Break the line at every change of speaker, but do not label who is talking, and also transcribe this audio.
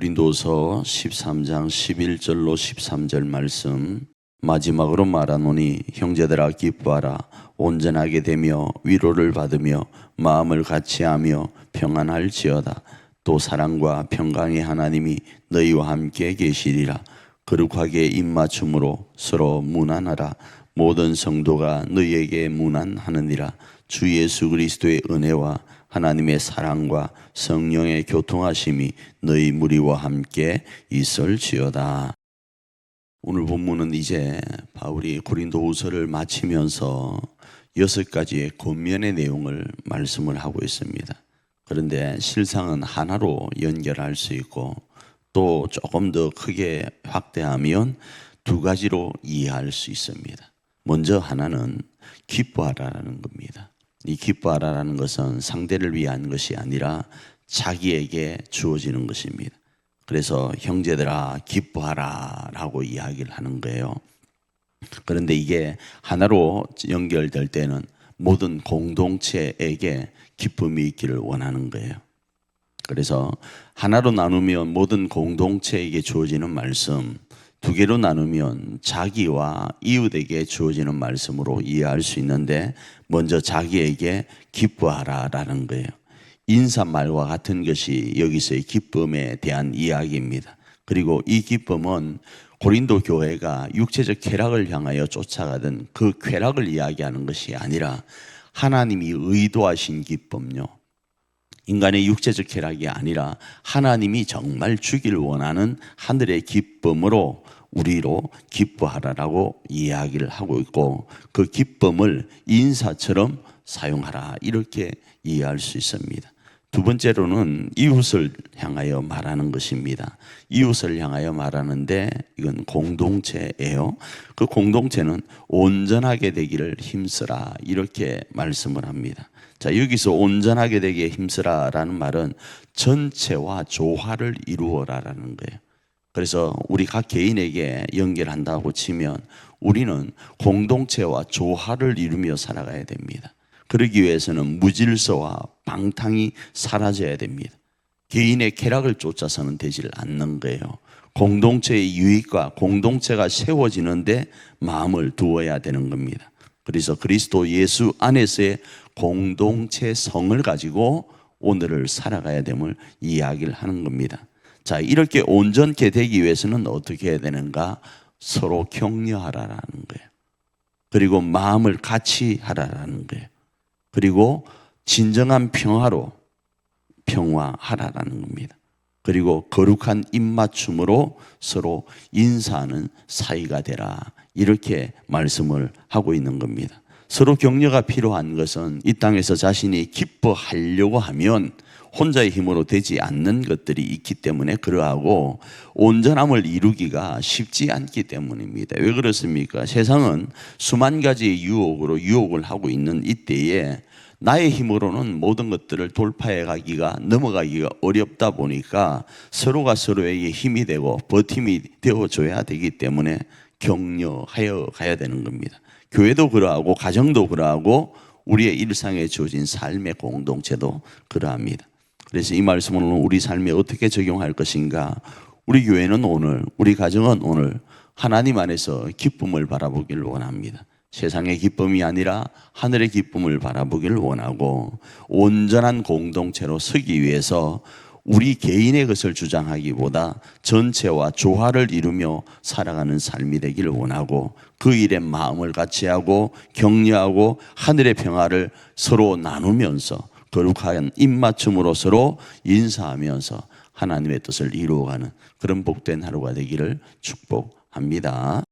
고린도서 13장 11절로 13절 말씀 마지막으로 말하노니 형제들아 기뻐하라. 온전하게 되며 위로를 받으며 마음을 같이하며 평안할지어다. 또 사랑과 평강의 하나님이 너희와 함께 계시리라. 거룩하게 입맞춤으로 서로 무난하라. 모든 성도가 너희에게 무난하느니라. 주 예수 그리스도의 은혜와 하나님의 사랑과 성령의 교통하심이 너희 무리와 함께 있을지어다. 오늘 본문은 이제 바울이 고린도후서를 마치면서 여섯 가지의 권면의 내용을 말씀을 하고 있습니다. 그런데 실상은 하나로 연결할 수 있고 또 조금 더 크게 확대하면 두 가지로 이해할 수 있습니다. 먼저 하나는 기뻐하라는 겁니다. 이 기뻐하라는 것은 상대를 위한 것이 아니라 자기에게 주어지는 것입니다. 그래서 형제들아 기뻐하라라고 이야기를 하는 거예요. 그런데 이게 하나로 연결될 때는 모든 공동체에게 기쁨이 있기를 원하는 거예요. 그래서 하나로 나누면 모든 공동체에게 주어지는 말씀, 두 개로 나누면 자기와 이웃에게 주어지는 말씀으로 이해할 수 있는데 먼저 자기에게 기뻐하라라는 거예요. 인사말과 같은 것이 여기서의 기쁨에 대한 이야기입니다. 그리고 이 기쁨은 고린도 교회가 육체적 쾌락을 향하여 쫓아가던 그 쾌락을 이야기하는 것이 아니라 하나님이 의도하신 기쁨요. 인간의 육체적 쾌락이 아니라 하나님이 정말 주기를 원하는 하늘의 기쁨으로 우리로 기뻐하라라고 이야기를 하고 있고 그 기쁨을 인사처럼 사용하라 이렇게 이해할 수 있습니다. 두 번째로는 이웃을 향하여 말하는 것입니다. 이웃을 향하여 말하는데 이건 공동체예요. 그 공동체는 온전하게 되기를 힘쓰라 이렇게 말씀을 합니다. 자, 여기서 온전하게 되기에 힘쓰라라는 말은 전체와 조화를 이루어라라는 거예요. 그래서 우리 각 개인에게 연결한다고 치면 우리는 공동체와 조화를 이루며 살아가야 됩니다. 그러기 위해서는 무질서와 방탕이 사라져야 됩니다. 개인의 쾌락을 쫓아서는 되질 않는 거예요. 공동체의 유익과 공동체가 세워지는데 마음을 두어야 되는 겁니다. 그래서 그리스도 예수 안에서의 공동체 성을 가지고 오늘을 살아가야 됨을 이야기를 하는 겁니다. 자, 이렇게 온전케 되기 위해서는 어떻게 해야 되는가? 서로 격려하라라는 거예요. 그리고 마음을 같이 하라라는 거예요. 그리고 진정한 평화로 평화하라라는 겁니다. 그리고 거룩한 입맞춤으로 서로 인사하는 사이가 되라. 이렇게 말씀을 하고 있는 겁니다. 서로 격려가 필요한 것은 이 땅에서 자신이 기뻐하려고 하면 혼자의 힘으로 되지 않는 것들이 있기 때문에 그러하고 온전함을 이루기가 쉽지 않기 때문입니다. 왜 그렇습니까? 세상은 수만 가지의 유혹으로 유혹을 하고 있는 이때에 나의 힘으로는 모든 것들을 돌파해 가기가 넘어가기가 어렵다 보니까 서로가 서로에게 힘이 되고 버팀이 되어 줘야 되기 때문에 격려하여 가야 되는 겁니다. 교회도 그러하고 가정도 그러하고 우리의 일상에 주어진 삶의 공동체도 그러합니다. 그래서 이 말씀을 우리 삶에 어떻게 적용할 것인가? 우리 교회는 오늘, 우리 가정은 오늘 하나님 안에서 기쁨을 바라보기를 원합니다. 세상의 기쁨이 아니라 하늘의 기쁨을 바라보기를 원하고 온전한 공동체로 서기 위해서 우리 개인의 것을 주장하기보다 전체와 조화를 이루며 살아가는 삶이 되기를 원하고 그 일에 마음을 같이 하고 격려하고 하늘의 평화를 서로 나누면서 거룩한 입맞춤으로 서로 인사하면서 하나님의 뜻을 이루어가는 그런 복된 하루가 되기를 축복합니다.